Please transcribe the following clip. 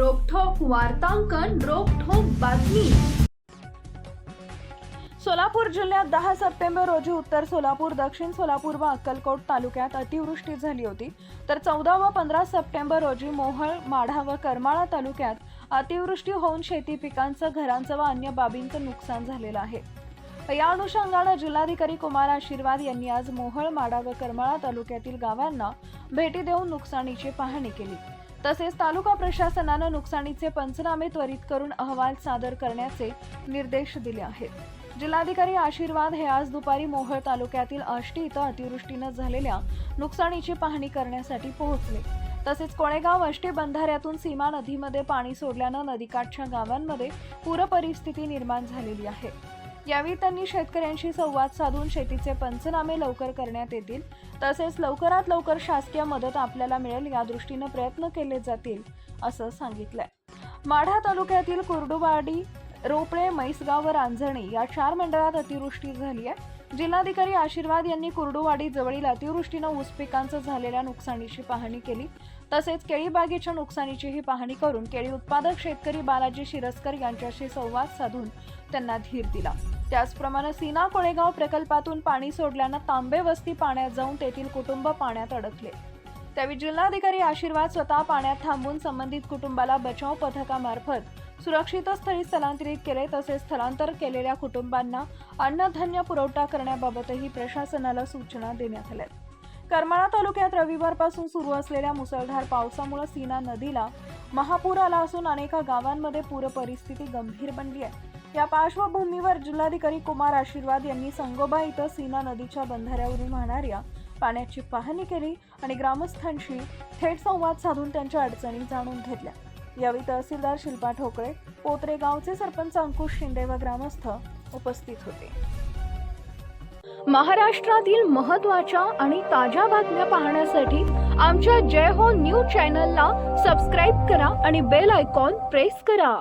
वार्तांकन रोखोक बातमी. सोलापूर जिल्ह्यात दहा सप्टेंबर रोजी उत्तर सोलापूर दक्षिण सोलापूर व अक्कलकोट तालुक्यात अतिवृष्टी झाली होती. तर चौदा व पंधरा सप्टेंबर रोजी मोहळ माढा व करमाळा तालुक्यात अतिवृष्टी होऊन शेती पिकांचं घरांचं व अन्य बाबींचं नुकसान झालेलं आहे. या अनुषंगानं जिल्हाधिकारी कुमार आशीर्वाद यांनी आज मोहळ माडा व करमाळा तालुक्यातील गावांना भेटी देऊन नुकसानीची पाहणी केली. तसेच तालुका प्रशासनानं नुकसानीचे पंचनामे त्वरित करून अहवाल सादर करण्याचे निर्देश दिले आहेत. जिल्हाधिकारी आशीर्वाद हे आज दुपारी मोहोळ तालुक्यातील आष्टी इथं अतिवृष्टीनं झालेल्या नुकसानीची पाहणी करण्यासाठी पोहोचले. तसेच कोळेगाव आष्टी बंधाऱ्यातून सीमा नदीमध्ये पाणी सोडल्यानं नदीकाठच्या गावांमध्ये पूरपरिस्थिती निर्माण झालेली आहे. यावेळी त्यांनी शेतकऱ्यांशी संवाद साधून शेतीचे पंचनामे लवकर करण्यात येतील. तसेच लवकरात लवकर शासकीय मदत आपल्याला मिळेल या दृष्टीनं प्रयत्न केले जातील असं सांगितलंय. माढा तालुक्यातील कुर्डुवाडी रोपळे म्हैसगाव व रांजणी या चार मंडळात अतिवृष्टी झाली आहे. जिल्हाधिकारी आशीर्वाद यांनी कुर्डुवाडी जवळील अतिवृष्टीनं ऊस पिकांचं झालेल्या नुकसानीची पाहणी केली. तसेच केळीबागेच्या नुकसानीचीही पाहणी करून केळी उत्पादक शेतकरी बालाजी शिरस्कर यांच्याशी संवाद साधून त्यांना धीर दिला. त्याचप्रमाणे सीना कोळेगाव प्रकल्पातून पाणी सोडल्यानं तांबे वस्ती पाण्यात जाऊन तेथील कुटुंब पाण्यात अडकले. त्यावेळी जिल्हाधिकारी आशीर्वाद स्वतः पाण्यात थांबून संबंधित कुटुंबाला बचाव पथकामार्फत सुरक्षित स्थळी स्थलांतरित केले तसेच स्थलांतर केलेल्या कुटुंबांना अन्नधान्य पुरवठा करण्याबाबतही प्रशासनाला सूचना देण्यात आल्या. करमाळा तालुक्यात रविवारपासून सुरू असलेल्या मुसळधार पावसामुळे सीना नदीला महापूर आला असून अनेका गावांमध्ये पूर परिस्थिती गंभीर बनली आहे. या पार्श्वभूमीवर जिल्हाधिकारी कुमार आशीर्वाद यांनी संगोबा इथं सीना नदीच्या बंधाऱ्यावरून वाहणाऱ्या पाण्याची पाहणी केली आणि ग्रामस्थांशी थेट संवाद साधून त्यांच्या अडचणी जाणून घेतल्या. यावेळी तहसीलदार शिल्पा ठोकळे पोत्रे गावचे सरपंच अंकुश शिंदे व ग्रामस्थ उपस्थित होते. महाराष्ट्रातील महत्त्वाच्या आणि ताज्या बातम्या पाहण्यासाठी आमच्या जय हो न्यूज चॅनलला सबस्क्राईब करा आणि बेल आयकॉन प्रेस करा.